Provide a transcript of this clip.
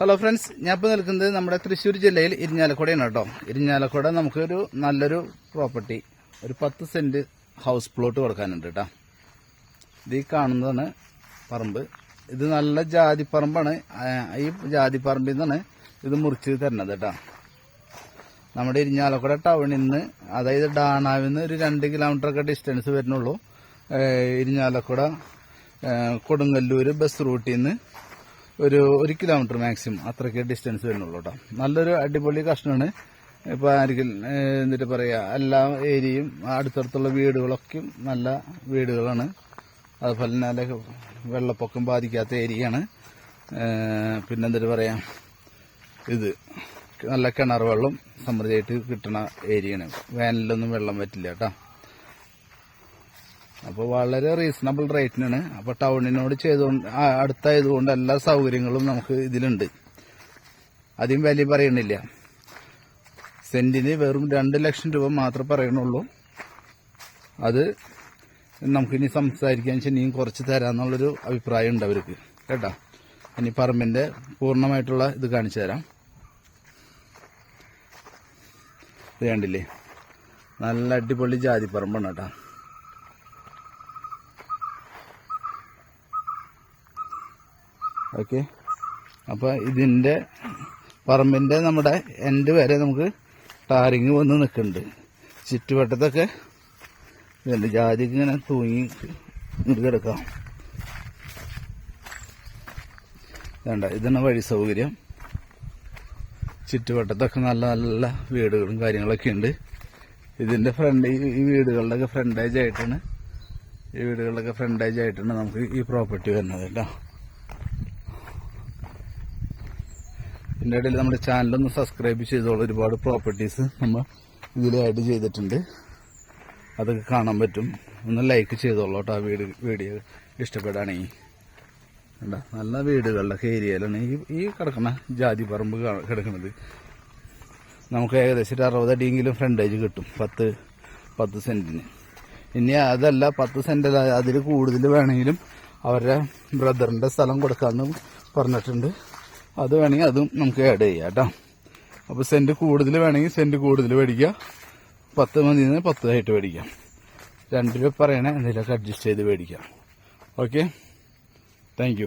Hello friends ഞാൻ ഇപ്പോൾ നിൽക്കുന്നത് നമ്മുടെ തൃശ്ശൂർ ജില്ലയിൽ ഇരിഞ്ഞാലക്കുടയാണ് കേട്ടോ. ഇരിഞ്ഞാലക്കുട നമുക്കൊരു നല്ലൊരു പ്രോപ്പർട്ടി ഒരു പത്ത് സെന്റ് ഹൗസ് പ്ലോട്ട് കൊടുക്കാനുണ്ട് കേട്ടോ. ഇത് കാണുന്നതാണ് പറമ്പ്. ഇത് നല്ല ജാതി പറമ്പാണ്. ഈ ജാതി പറമ്പിൽ നിന്നാണ് ഇത് മുറിച്ച് തരുന്നത് കേട്ടോ. നമ്മുടെ ഇരിഞ്ഞാലക്കുട ടൗണിൽ നിന്ന് അതായത് ഡാണാവിൽ നിന്ന് ഒരു രണ്ട് കിലോമീറ്റർ ഒക്കെ ഡിസ്റ്റൻസ് വരുന്നുള്ളൂ. ഇരിഞ്ഞാലക്കുട കൊടുങ്ങല്ലൂർ ബസ് റൂട്ടിൽ നിന്ന് ഒരു ഒരു കിലോമീറ്റർ മാക്സിമം അത്രയ്ക്ക് ഡിസ്റ്റൻസ് വരുന്നുള്ളൂ കേട്ടോ നല്ലൊരു അടിപൊളി കഷ്ണമാണ് ഇപ്പോൾ ആരെങ്കിലും എന്നിട്ട് പറയാ എല്ലാ ഏരിയയും അടുത്തടുത്തുള്ള വീടുകളൊക്കെയും നല്ല വീടുകളാണ്. അതുപോലെ തന്നെ നല്ല വെള്ളപ്പൊക്കം ബാധിക്കാത്ത ഏരിയയാണ്. പിന്നെന്തിട്ട് പറയാം ഇത് നല്ല കിണർ വെള്ളം സമൃദ്ധിയായിട്ട് കിട്ടുന്ന ഏരിയയാണ്. വേനലിലൊന്നും വെള്ളം പറ്റില്ല കേട്ടോ അപ്പോൾ വളരെ റീസണബിൾ റേറ്റിനാണ് അപ്പോൾ ടൗണിനോട് ചെയ്തുകൊണ്ട് അടുത്തായതുകൊണ്ട് എല്ലാ സൗകര്യങ്ങളും നമുക്ക് ഇതിലുണ്ട്. അധികം വില പറയണില്ല. സെന്റിന് വെറും രണ്ട് ലക്ഷം രൂപ മാത്രമേ പറയണുള്ളൂ. അത് നമുക്കിനി സംസാരിക്കാൻ ഇനിയും കുറച്ച് തരാമെന്നുള്ളൊരു അഭിപ്രായം ഉണ്ട് അവർക്ക്. കേട്ടോ? ഇനി പറമ്പിന്റെ പൂർണമായിട്ടുള്ള ഇത് കാണിച്ചു തരാം. ഇത് കണ്ടില്ലേ? നല്ല അടിപൊളി ജാതി പറമ്പാണ് കേട്ടോ. ഓക്കെ. അപ്പോൾ ഇതിന്റെ പറമ്പിന്റെ നമ്മുടെ എൻഡ് വരെ നമുക്ക് ടാറിങ് വന്ന് നിൽക്കുന്നുണ്ട്. ചുറ്റുവട്ടത്തൊക്കെ ഇതുണ്ട്. ജാതിക്ക് ഇങ്ങനെ തൂങ്ങി കിടക്കാം. വേണ്ട ഇതാണ് വഴി സൗകര്യം. ചുറ്റുവട്ടത്തൊക്കെ നല്ല നല്ല വീടുകളും കാര്യങ്ങളൊക്കെ ഉണ്ട്. ഇതിന്റെ ഫ്രണ്ട് ഈ വീടുകളുടെയൊക്കെ ഫ്രണ്ടേജ് ആയിട്ടാണ്. ഈ വീടുകളുടെയൊക്കെ ഫ്രണ്ടേജ് ആയിട്ടാണ് നമുക്ക് ഈ പ്രോപ്പർട്ടി വരുന്നത് കേട്ടോ. ഇതിന്റെ ഇടയിൽ നമ്മുടെ ചാനലൊന്ന് സബ്സ്ക്രൈബ് ചെയ്തോളൂ. ഒരുപാട് പ്രോപ്പർട്ടീസ് നമ്മൾ ഇതിൽ ആഡ് ചെയ്തിട്ടുണ്ട്. അതൊക്കെ കാണാൻ പറ്റും. ഒന്ന് ലൈക്ക് ചെയ്തോളൂ കേട്ടോ ആ വീട് വീഡിയോ ഇഷ്ടപ്പെടുകയാണെങ്കിൽ. കണ്ട? നല്ല വീടുകളിലൊക്കെ ഏരിയയിലാണ് ഈ ഈ കിടക്കുന്ന ജാതി പറമ്പ് കിടക്കുന്നത്. നമുക്ക് ഏകദേശം ഒരു അറുപത് അടിയെങ്കിലും ഫ്രണ്ടേജ് കിട്ടും പത്ത് പത്ത് സെന്റിന് ഇനി അതല്ല പത്ത് സെന്റ് അതിൽ കൂടുതൽ വേണമെങ്കിലും അവരുടെ ബ്രദറിന്റെ സ്ഥലം കൊടുക്കാമെന്ന് പറഞ്ഞിട്ടുണ്ട്. അത് വേണമെങ്കിൽ അതും നമുക്ക് ആഡ് ചെയ്യാം കേട്ടോ. അപ്പോൾ സെന്റ് കൂടുതൽ വേണമെങ്കിൽ സെന്റ് കൂടുതൽ മേടിക്കുക പത്ത് മതി പത്ത് ആയിട്ട് മേടിക്കാം. രണ്ട് രൂപ പറയണേ എന്തെങ്കിലുമൊക്കെ അഡ്ജസ്റ്റ് ചെയ്ത് മേടിക്കാം. Okay thank